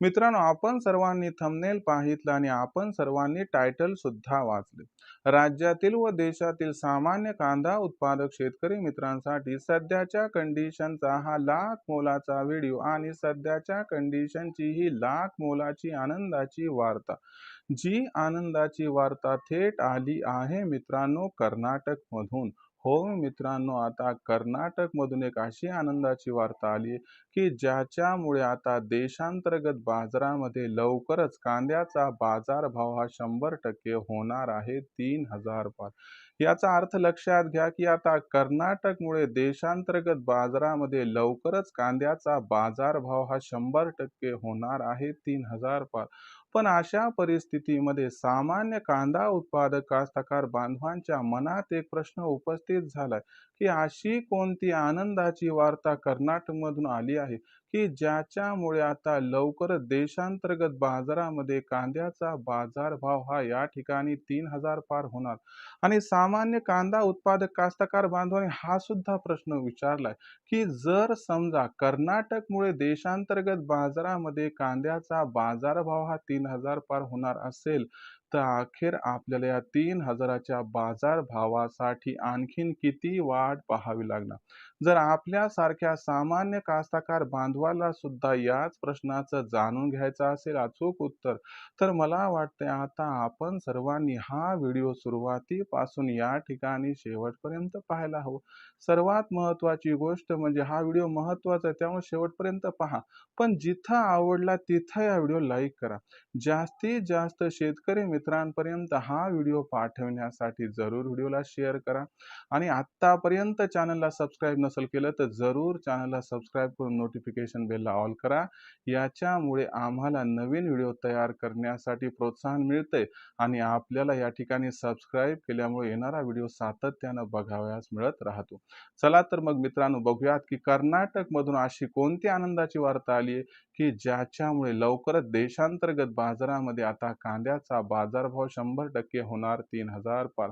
मित्रांनो आपण सर्वांनी थंबनेल पाहितलं आणि आपण सर्वांनी टायटल सुद्धा वाचले. राज्यातील व देशातील सामान्य कांदा उत्पादक शेतकरी मित्रांसाठी सध्याच्या कंडिशनचा हा लाख मोलाचा व्हिडिओ आणि सध्याच्या कंडिशनची ही लाख मोलाची आनंदाची वार्ता. जी आनंदाची वार्ता थेट आली आहे मित्रांनो कर्नाटक मधून हो मित्रांनो आता कर्नाटक मधून एक अशी आनंदाची वार्ता आली की ज्याच्यामुळे आता देशांतर्गत बाजारामध्ये लवकरच कांद्याचा बाजारभाव हा शंभर टक्के होणार आहे तीन हजार पार. याचा अर्थ लक्षात घ्या की आता कर्नाटकमुळे देशांतर्गत बाजारामध्ये लवकरच कांद्याचा बाजारभाव हा शंभर टक्के होणार आहे तीन हजार पार. पण अशा परिस्थितीमध्ये सामान्य कांदा उत्पादक कास्तकार बांधवांच्या मनात एक प्रश्न उपस्थित झालाय की अशी कोणती आनंदाची वार्ता कर्नाटकमधून आली आहे की ज्याच्यामुळे आता लवकरच देशांतर्गत बाजारामध्ये कांद्याचा बाजारभाव हा या ठिकाणी तीन हजार पार होणार? आणि सामान्य कांदा उत्पादक कास्तकार बांधवांनी हा सुद्धा प्रश्न विचारलाय की जर समजा कर्नाटकमुळे देशांतर्गत बाजारामध्ये कांद्याचा बाजारभाव हा तीन तीन हजार पार होणार असेल. तर अखेर आपल्याला या तीन हजाराच्या बाजार भावासाठी आणखीन किती वाट पाहावी लागणार? जर आपल्यासारख्या सामान्य कास्ताकार बांधवाला सुद्धा याच प्रश्नाचं जाणून घ्यायचं असेल अचूक उत्तर तर मला वाटते आता आपण सर्वांनी हा व्हिडिओ सुरुवातीपासून या ठिकाणी शेवटपर्यंत पाहायला हवं. सर्वात महत्त्वाची गोष्ट म्हणजे हा व्हिडिओ महत्त्वाचा आहे त्यामुळे शेवटपर्यंत पहा. पण जिथं आवडला तिथं या व्हिडिओ लाईक करा. जास्तीत जास्त शेतकरी मित्रांपर्यंत हा व्हिडिओ पाठवण्यासाठी जरूर व्हिडिओला शेअर करा. आणि आत्तापर्यंत चॅनलला सबस्क्राईब नसेल केलं तर जरूर चॅनलला सबस्क्राईब करून नोटिफिकेशन बेलला ऑल करा. याच्यामुळे आम्हाला नवीन व्हिडिओ तयार करण्यासाठी प्रोत्साहन मिळते आणि आपल्याला या ठिकाणी सबस्क्राईब केल्यामुळे येणारा व्हिडिओ सातत्यानं बघावयास मिळत राहतो. चला तर मग मित्रांनो बघूयात की कर्नाटकमधून अशी कोणती आनंदाची वार्ता आली की ज्याच्यामुळे लवकरच देशांतर्गत बाजारामध्ये आता कांद्याचा बाजारभाव शंभर टक्के होणार तीन हजार पार.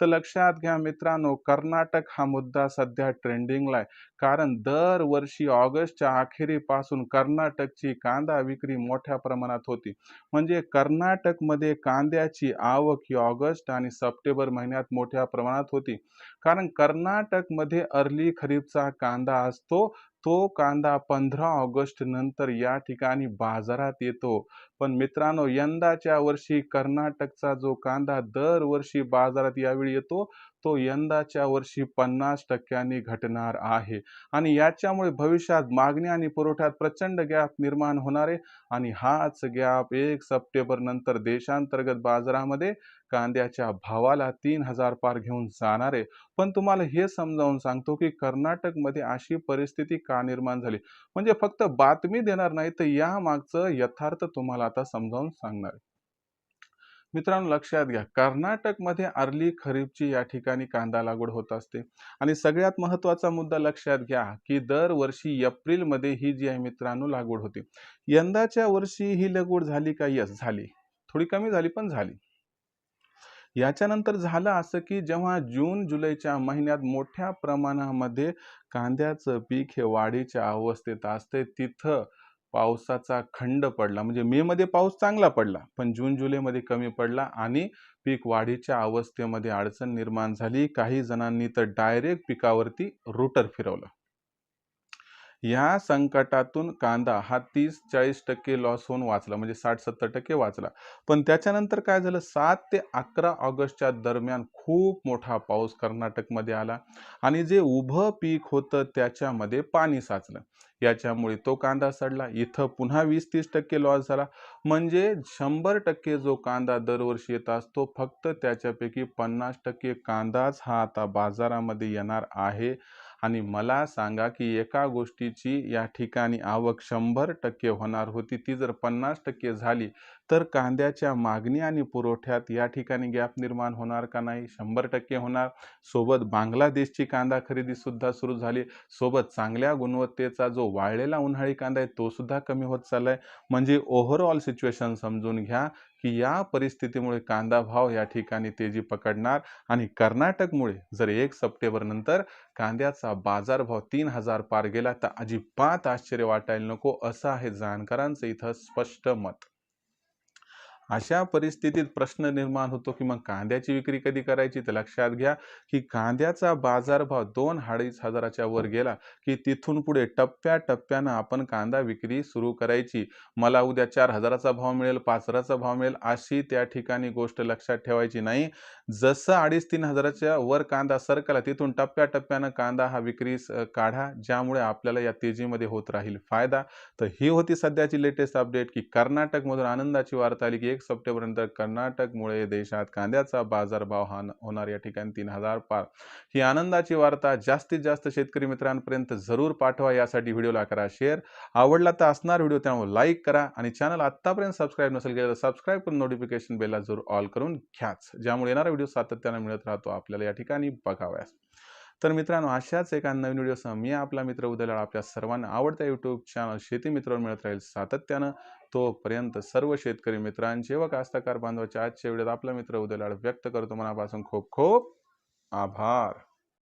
तर लक्षात घ्या मित्रांनो कर्नाटक हा मुद्दा सध्या ट्रेंडिंगला आहे. कारण दरवर्षी ऑगस्टच्या अखेरीपासून कर्नाटकची कांदा विक्री मोठ्या प्रमाणात होती. म्हणजे कर्नाटकमध्ये कांद्याची आवक ही ऑगस्ट आणि सप्टेंबर महिन्यात मोठ्या प्रमाणात होती. कारण कर्नाटकमध्ये अर्ली खरीपचा कांदा असतो तो कांदा पंधरा ऑगस्ट नंतर या ठिकाणी बाजारात येतो. पण मित्रांनो यंदाच्या वर्षी कर्नाटकचा जो कांदा दरवर्षी बाजारात यावेळी येतो तो यंदाच्या वर्षी पन्नास टक्क्यांनी घटणार आहे. आणि याच्यामुळे भविष्यात मागणी आणि पुरवठ्यात प्रचंड गॅप निर्माण होणार आहे. आणि हाच गॅप एक सप्टेंबर नंतर देशांतर्गत बाजारामध्ये कांद्याच्या भावाला तीन हजार पार घेऊन जाणार आहे. पण तुम्हाला हे समजावून सांगतो की कर्नाटकमध्ये अशी परिस्थिती का निर्माण झाली? म्हणजे फक्त बातमी देणार नाही तर या मागचं यथार्थ तुम्हाला आता समजावून सांगणार आहे. मित्रांनो लक्षात घ्या कर्नाटकमध्ये अर्ली खरीपची या ठिकाणी कांदा लागवड होत असते. आणि सगळ्यात महत्त्वाचा मुद्दा लक्षात घ्या की दरवर्षी एप्रिलमध्ये ही जी आहे मित्रांनो लागवड होते. यंदाच्या वर्षी ही लागवड झाली का? यस झाली. थोडी कमी झाली पण झाली. याच्यानंतर झालं असं की जेव्हा जून जुलैच्या महिन्यात मोठ्या प्रमाणामध्ये कांद्याचं पीक हे वाढीच्या अवस्थेत असते तिथं पावसाचा खंड पडला. म्हणजे मे मध्ये पाऊस चांगला पडला पण जून जुलैमध्ये कमी पडला आणि पीक वाढीच्या अवस्थेमध्ये अडचण निर्माण झाली. काही जणांनी तर डायरेक्ट पिकावरती रोटर फिरवलं. या संकटातून कांदा हा तीस चाळीस टक्के लॉस होऊन वाचला म्हणजे साठ सत्तर टक्के वाचला. पण त्याच्यानंतर काय झालं? सात ते अकरा ऑगस्टच्या दरम्यान खूप मोठा पाऊस कर्नाटकमध्ये आला आणि जे उभं पीक होतं त्याच्यामध्ये पाणी साचलं. याच्यामुळे तो कांदा सडला. इथं पुन्हा वीस तीस टक्के लॉस झाला. म्हणजे शंभर टक्के जो कांदा दरवर्षी येत असतो फक्त त्याच्यापैकी पन्नास टक्के कांदाच हा आता बाजारामध्ये येणार आहे. आणि मला सांगा की एका गोष्टीची या ठिकाणी आवक शंभर टक्के होणार होती. ती जर पन्नास टक्के झाली तर कांद्याच्या मागणी आणि पुरवठ्यात या ठिकाणी गॅप निर्माण होणार का नाही? शंभर टक्के होणार. सोबत बांगलादेशची कांदा खरेदीसुद्धा सुरू झाली. सोबत चांगल्या गुणवत्तेचा जो वाळलेला उन्हाळी कांदा आहे तो सुद्धा कमी होत चालला आहे म्हणजे ओव्हरऑल सिच्युएशन समजून घ्या की या परिस्थितीमुळे कांदा भाव या ठिकाणी तेजी पकडणार आणि कर्नाटकमुळे जर एक सप्टेंबर नंतर कांद्याचा बाजारभाव तीन हजार पार गेला तर अजिबात आश्चर्य वाटायला नको असं आहे जाणकारांचं इथं स्पष्ट मत. अशा परिस्थितीत प्रश्न निर्माण होतो की मग कांद्याची विक्री कधी करायची? तर लक्षात घ्या की कांद्याचा बाजारभाव दोन अडीच हजाराच्या वर गेला की तिथून पुढे टप्प्या टप्प्यानं आपण कांदा विक्री सुरू करायची. मला उद्या चार हजाराचा भाव मिळेल पाच हजाराचा भाव मिळेल अशी त्या ठिकाणी गोष्ट लक्षात ठेवायची नाही. जसं अडीच तीन हजाराच्या वर कांदा सरकला तिथून टप्प्या टप्प्यानं कांदा हा विक्री काढा ज्यामुळे आपल्याला या तेजीमध्ये होत राहील फायदा. तर ही होती सध्याची लेटेस्ट अपडेट की कर्नाटकमधून आनंदाची वार्ता आली की एक सप्टेंबरनंतर कर्नाटकमुळे देशात कांद्याचा बाजारभाव हा होणार या ठिकाणी तीन हजार पार. ही आनंदाची वार्ता जास्तीत जास्त शेतकरी मित्रांपर्यंत जरूर पाठवा यासाठी व्हिडिओला करा शेअर आवडला तर असणार व्हिडिओ त्यामुळे लाईक करा आणि चॅनल आत्तापर्यंत सबस्क्राईब नसेल केलं तर सबस्क्राईब करून नोटिफिकेशन बेलला जरूर ऑल करून घ्याच. ज्यामुळे येणारा व्हिडिओ सातत्यानं मिळत राहतो आपल्याला या ठिकाणी बघाव्यास. तर मित्रांनो अशाच एका नवीन व्हिडिओसह मी आपला मित्र उदयलाड आपल्या सर्वांना आवडत्या यूट्यूब चॅनल शेती मित्रांवर मिळत राहील सातत्यानं. तोपर्यंत सर्व शेतकरी मित्रांचे व कास्तकार बांधवाच्या आजच्या व्हिडिओत आपला मित्र उदयलाड व्यक्त करतो. मनापासून खूप खूप आभार.